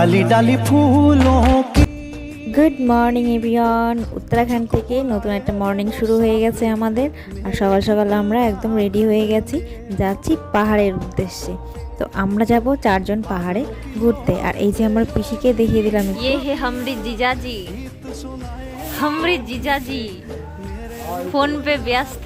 ডালি ডালি good morning Evion Uttarakhand থেকে নতুন একটা মর্নিং শুরু হয়ে গেছে আমাদের। আর সকাল সকাল আমরা একদম রেডি হয়ে গেছি যাচ্ছি পাহাড়ের উদ্দেশ্যে। তো আমরা যাব চারজন পাহাড়ে ঘুরতে। আর এই যে আমার পিসিকে দেখিয়ে দিলাম ইয়ে হে হামরি জিজাজি হামরি জিজাজি ফোন পে ব্যস্ত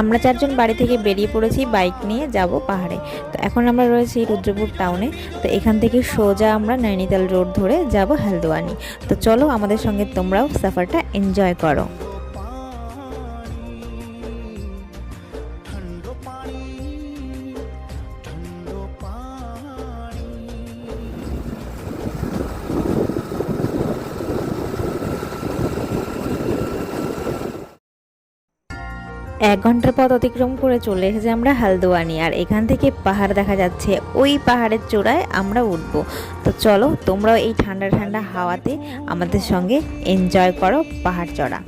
আমরা চারজন বাড়ি থেকে বেরিয়ে পড়েছি, বাইক নিয়ে যাব পাহাড়ে। তো এখন আমরা রয়েছি রুদ্রপুর টাউনে। তো এখান থেকে সোজা আমরা নৈনিতাল রোড ধরে যাব হালদোয়ানি। তো চলো আমাদের সঙ্গে তোমরাও সাফারটা এনজয় করো। ঘন্টার পথ অতিক্রম করে চলে এসেছি আমরা হালদোয়ানি আর এখান থেকে পাহাড় দেখা যাচ্ছে ওই পাহাড়ের চূড়ায় আমরা উঠবো তো চলো তোমরাও এই ঠান্ডা ঠান্ডা হাওয়াতে আমাদের সঙ্গে এনজয় করো পাহাড় চড়া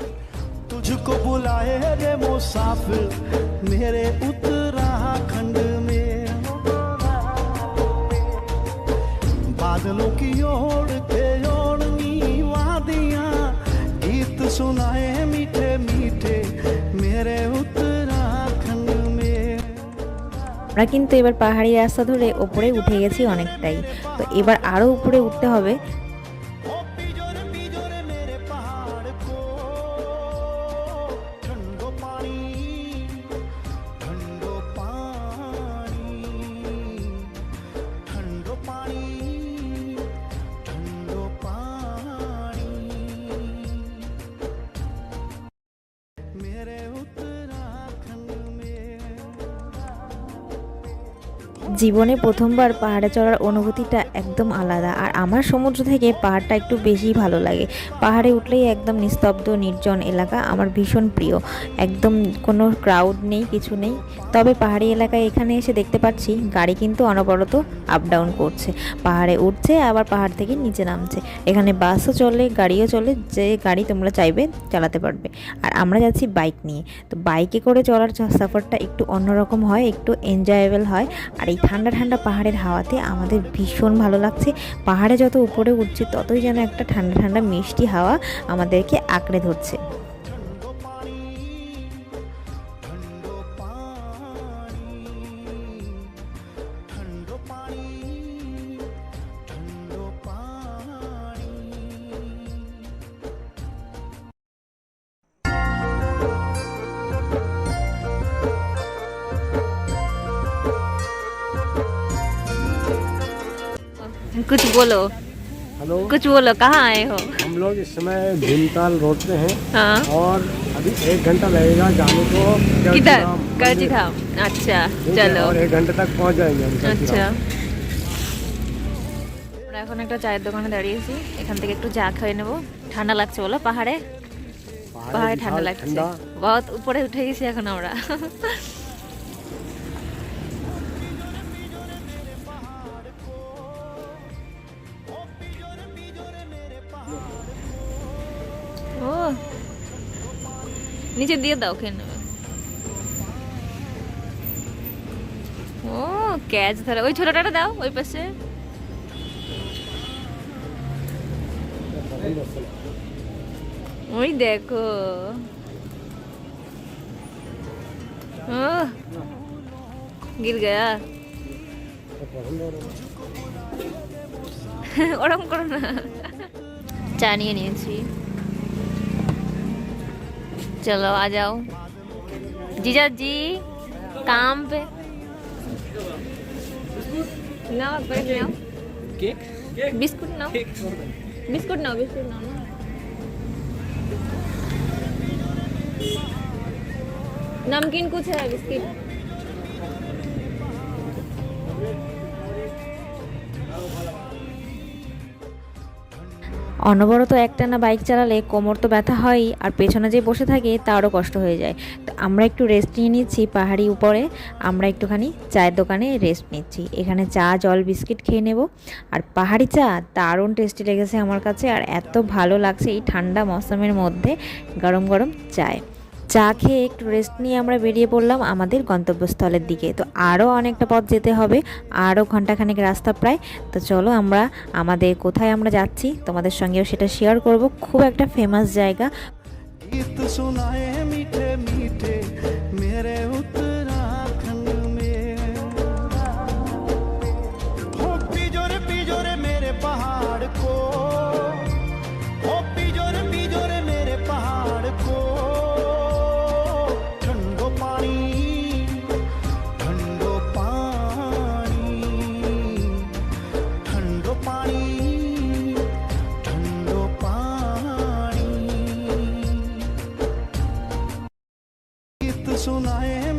तुझको बुलाए रे मुसाफिर मेरे उत्तराखंड में बादलों की ओर के আমরা কিন্তু এবার পাহাড়ি রাস্তা ধরে ওপরে উঠে গেছি অনেকটাই। তো এবার আরও উপরে উঠতে হবে। জীবনে প্রথমবার পাহাড়ে চড়ার অনুভূতিটা একদম আলাদা। আর আমার সমুদ্র থেকে পাহাড়টা একটু বেশিই ভালো লাগে। পাহাড়ে উঠলেই একদম নিস্তব্ধ, নির্জন এলাকা আমার ভীষণ প্রিয়। একদম কোনো ক্রাউড নেই, কিছু নেই। তবে পাহাড়ি এলাকায় এখানে এসে দেখতে পাচ্ছি গাড়ি কিন্তু অনবরত আপ ডাউন করছে। পাহাড়ে উঠছে, আবার পাহাড় থেকে নিচে নামছে। এখানে বাসও চলে, গাড়িও চলে, যে গাড়ি তোমরা চাইবে চালাতে পারবে। আর আমরা যাচ্ছি বাইক নিয়ে। তো বাইকে করে চলার সফরটা একটু অন্যরকম হয়, একটু এনজয়েবল হয়। আর এই ঠান্ডা ঠান্ডা পাহাড়ের হাওয়াতে আমাদের ভীষণ ভালো লাগছে। পাহাড়ে যত উপরে উঠছে, ততই যেন একটা ঠান্ডা ঠান্ডা মিষ্টি হাওয়া আমাদেরকে আঁকড়ে ধরছে। कुछ बोलो हेलो कुछ बोलो कहाँ आए हो हम लोग इस समय भीमताल रोड पे हैं हाँ और अभी एक घंटा लगेगा जाने को किधर कर्जीराम करजी मंदिर। धाम अच्छा ठीक है, चलो और एक घंटे तक पहुंच जाएंगे हम कर्जी আচ্ছা धाम। আমরা এখন একটা চায়ের দোকানে দাঁড়িয়েছি এখান থেকে একটু চা খেয়ে নেবো ঠান্ডা লাগছে বলো পাহাড়ে পাহাড়ে ঠান্ডা বিশাল লাগছে ঠান্ডা বহুত উপরে উঠে গেছি এখন আমরা নিচে দিয়ে দাও, খেয়ে নেবে। ও ক্যাচ ধরে, ওই ছোটটা দাও, ওই পাশে। ওই দেখো। ও গির গয়া। ওরম করো না। চা নিয়ে নিয়েছি। चलो आ जाओ। जीजा जी काम पे। ना बिस्कुट ना। बिस्कुट ना बिस्कुट ना। नमकीन कुछ है बिस्किट। অনবরত একটানা বাইক চালালে কোমর তো ব্যথা হয়ই, আর পেছনে যে বসে থাকে তারও কষ্ট হয়ে যায়। তো আমরা একটু রেস্ট নিয়ে নিচ্ছি পাহাড়ি উপরে, আমরা একটুখানি চায়ের দোকানে রেস্ট নিচ্ছি। এখানে চা, জল, বিস্কিট খেয়ে নেব। আর পাহাড়ি চা দারুণ টেস্টি লেগেছে আমার কাছে, আর এত ভালো লাগছে এই ঠান্ডা মৌসুমের মধ্যে গরম গরম চায়। চা খেয়ে একটু রেস্ট নিয়ে আমরা বেরিয়ে পড়লাম আমাদের গন্তব্যস্থলের দিকে। তো আরও অনেকটা পথ যেতে হবে আরও ঘন্টাখানেক রাস্তা প্রায়। তো চলো আমরা, আমাদের কোথায় আমরা যাচ্ছি, তোমাদের সঙ্গেও সেটা শেয়ার করব। খুব একটা ফেমাস জায়গা।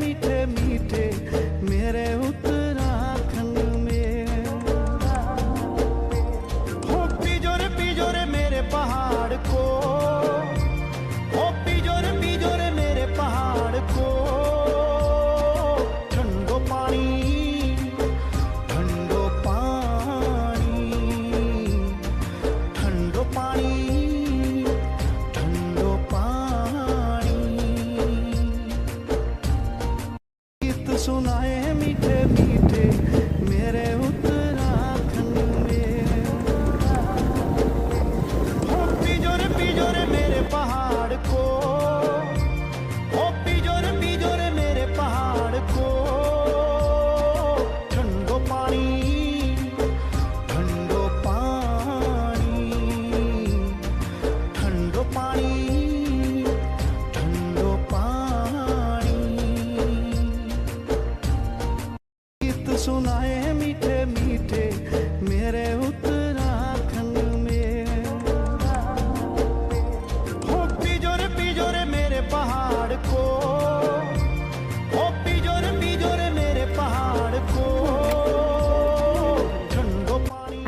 मीठे मीठे मेरे उत्तराखंड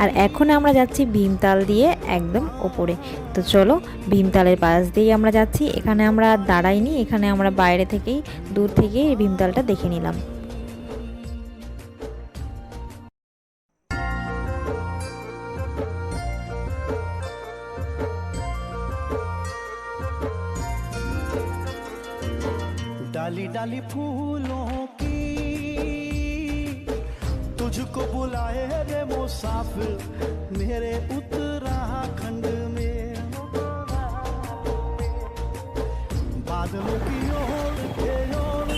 আর এখন আমরা যাচ্ছি ভীমতাল দিয়ে একদম ওপরে। তো চলো, ভীমতালের পাশ দিয়েই আমরা যাচ্ছি। এখানে আমরা দাঁড়াইনি, এখানে আমরা বাইরে থেকেই, দূর থেকেই ভীমতালটা দেখে নিলাম। रे मुसाफिर मेरे उत्तराखंड में बादलों की ओर के ओर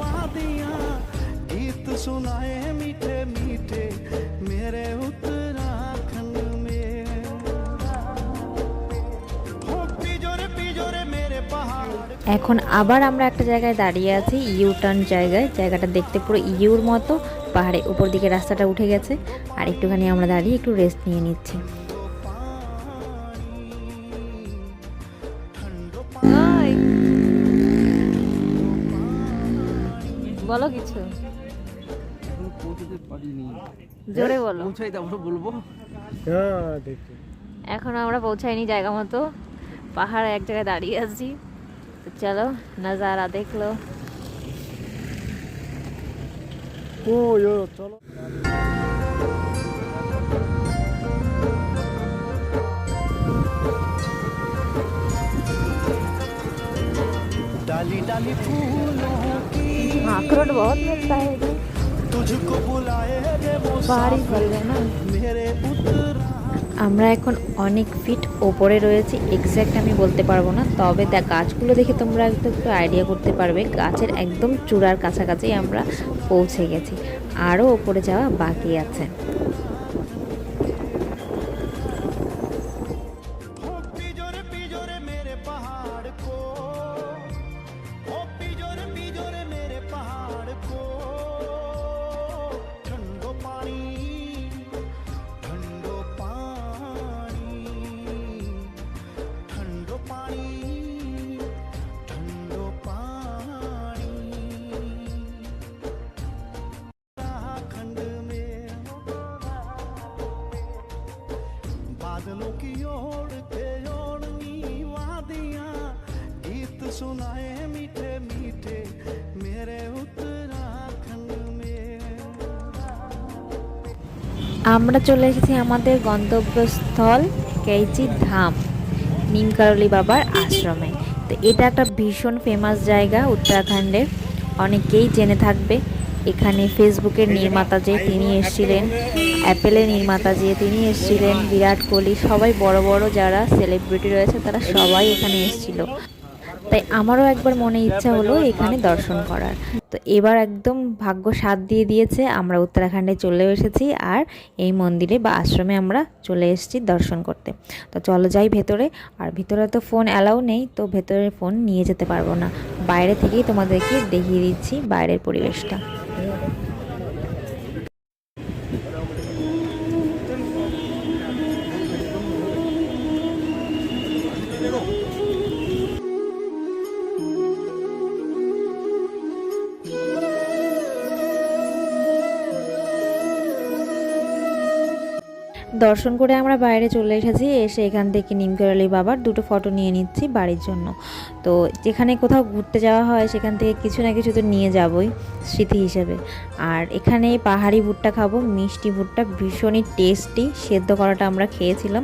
वादियाँ गीत सुनाए এখন আবার আমরা একটা জায়গায় দাঁড়িয়ে আছি ইউ টার্ন জায়গায়। জায়গাটা দেখতে পুরো ইউর মতো পাহাড়ে উপর দিকে রাস্তাটা উঠে গেছে। আর একটুখানি আমরা দাঁড়িয়ে একটু রেস্ট নিয়ে নিচ্ছি। বলো কিছু। জোরে বলো। হ্যাঁ, এখন আমরা পৌঁছাইনি জায়গা মতো। পাহাড় এক জায়গায় দাঁড়িয়ে আছি। तो चलो नज़ारा देख लो। ओ यो चलो। डाली डाली फूलों की हाँ, अखरोट बहुत मिलता है। तुझको बुलाए बाहरी फल है ना। मेरे उतरा আমরা এখন অনেক ফিট ওপরে রয়েছি এক্স্যাক্ট আমি বলতে পারব না, তবে দেখ, গাছগুলো দেখে তোমরা একটু একটু আইডিয়া করতে পারবে, গাছের একদম চূড়ার কাছাকাছি আমরা পৌঁছে গেছি আরও ওপরে যাওয়া বাকি আছে। আমরা চলে এসেছি আমাদের গন্তব্যস্থল কেইচি ধাম, নিমকারলি বাবার আশ্রমে। তো এটা একটা ভীষণ ফেমাস জায়গা, উত্তরাখণ্ডের। অনেকেই জেনে থাকবে, এখানে ফেসবুকের নির্মাতা যে তিনি এসেছিলেন অ্যাপেলের নির্মাতা যে তিনি এসেছিলেন, বিরাট কোহলি, সবাই বড় বড় যারা সেলিব্রিটি রয়েছে, তারা সবাই এখানে এসেছিল। তাই আমারও একবার মনে ইচ্ছা হলো এখানে দর্শন করার। তো এবার একদম ভাগ্য সাথ দিয়ে দিয়েছে, আমরা উত্তরাখণ্ডে চলে এসেছি আর এই মন্দিরে বা আশ্রমে আমরা চলে এসেছি দর্শন করতে। তো চলো যাই ভেতরে, আর ভিতরে তো ফোন অ্যালাউ নেই, তো ভেতরে ফোন নিয়ে যেতে পারব না। বাইরে থেকেই তোমাদেরকে দেখিয়ে দিচ্ছি বাইরের পরিবেশটা। দর্শন করে আমরা বাইরে চলে এসেছি এসে এখান থেকে নিমকেরালি বাবার দুটো ফটো নিয়ে নিচ্ছি বাড়ির জন্য তো যেখানে কোথাও ঘুরতে যাওয়া হয় সেখান থেকে কিছু না কিছু তো নিয়ে যাবই স্মৃতি হিসেবে আর এখানে পাহাড়ি ভুট্টা খাবো মিষ্টি ভুট্টা ভীষণই টেস্টি সেদ্ধ করাটা আমরা খেয়েছিলাম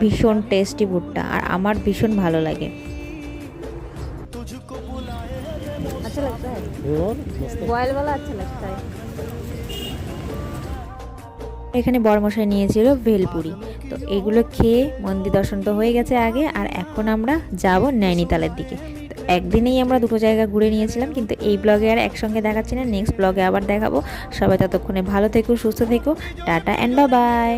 ভীষণ টেস্টি ভুট্টা আর আমার ভীষণ ভালো লাগে अच्छा लगता है और मस्त बॉयल वाला अच्छा लगता है এখানে বরমশাই নিয়েছিল ভেলপুরি। তো এগুলো খেয়ে মন্দির দর্শন তো হয়ে গেছে আগে, আর এখন আমরা যাব নৈনিতালের দিকে। তো একদিনেই আমরা দুটো জায়গা ঘুরে নিয়েছিলাম, কিন্তু এই ব্লগে আর একসঙ্গে দেখাচ্ছি না, নেক্সট ব্লগে আবার দেখাবো। সবাই ততক্ষণে ভালো থেকো, সুস্থ থেকো, টাটা অ্যান্ড বাই